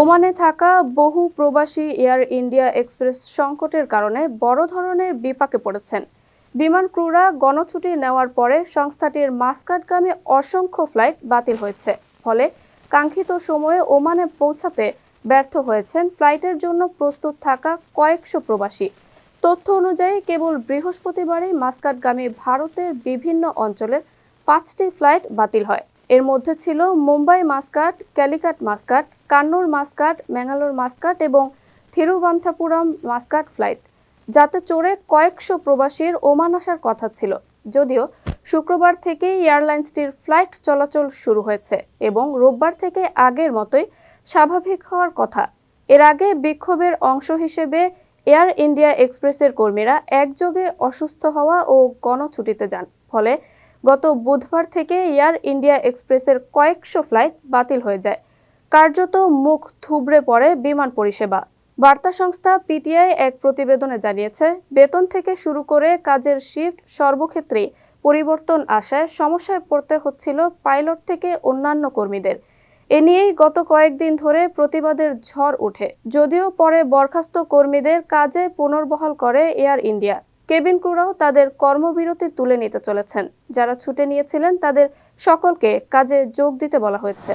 ওমানে থাকা বহু প্রবাসী এয়ার ইন্ডিয়া এক্সপ্রেস সংকটের কারণে বড় ধরনের বিপাকে পড়েছেন। বিমান ক্রুরা গণছুটি নেওয়ার পরে সংস্থাটির মাস্কাটগামী অসংখ্য ফ্লাইট বাতিল হয়েছে। ফলে কাঙ্ক্ষিত সময়ে ওমানে পৌঁছাতে ব্যর্থ হয়েছেন। ফ্লাইটের জন্য প্রস্তুত থাকা কয়েকশো প্রবাসী। তথ্য অনুযায়ী কেবল বৃহস্পতিবারই মাস্কাটগামী ভারতের বিভিন্ন অঞ্চলের পাঁচটি ফ্লাইট বাতিল হয়। এর মধ্যে ছিল Mumbai Muscat, Calicut Muscat Kannur Muscat, Mangalore Muscat এবং থিরুবন্তপুরম মাস্কাট ফ্লাইট। যাতে চড়ে কয়েকশো প্রবাসীর ওমান আসার কথা ছিল। যদিও শুক্রবার থেকেই এয়ারলাইন্সটির ফ্লাইট চলাচল শুরু হয়েছে এবং রোববার থেকে আগের মতোই স্বাভাবিক হওয়ার কথা। এর আগে বিক্ষোভের অংশ হিসেবে এয়ার ইন্ডিয়া এক্সপ্রেসের কর্মীরা একযোগে অসুস্থ হওয়া ও গণছুটিতে যান। ফলে গত বুধবার থেকে এয়ার ইন্ডিয়া এক্সপ্রেসের কয়েকশো ফ্লাইট বাতিল হয়ে যায়। কার্যত মুখ থুবড়ে পড়ে বিমান পরিষেবা। বার্তা সংস্থা পিটিআই এক প্রতিবেদনে জানিয়েছে, বেতন থেকে শুরু করে কাজের শিফট সর্বক্ষেত্রে পরিবর্তন আসায় সমস্যায় পড়তে হচ্ছিল পাইলট থেকে অন্যান্য কর্মীদের। এ নিয়েই গত কয়েকদিন ধরে প্রতিবাদের ঝড় ওঠে। যদিও পরে বরখাস্ত কর্মীদের কাজে পুনর্বহাল করে এয়ার ইন্ডিয়া। কেবিন ক্রুরাও তাদের কর্মবিরতি তুলে নিতে চলেছেন। যারা ছুটে নিয়েছিলেন, তাদের সকলকে কাজে যোগ দিতে বলা হয়েছে।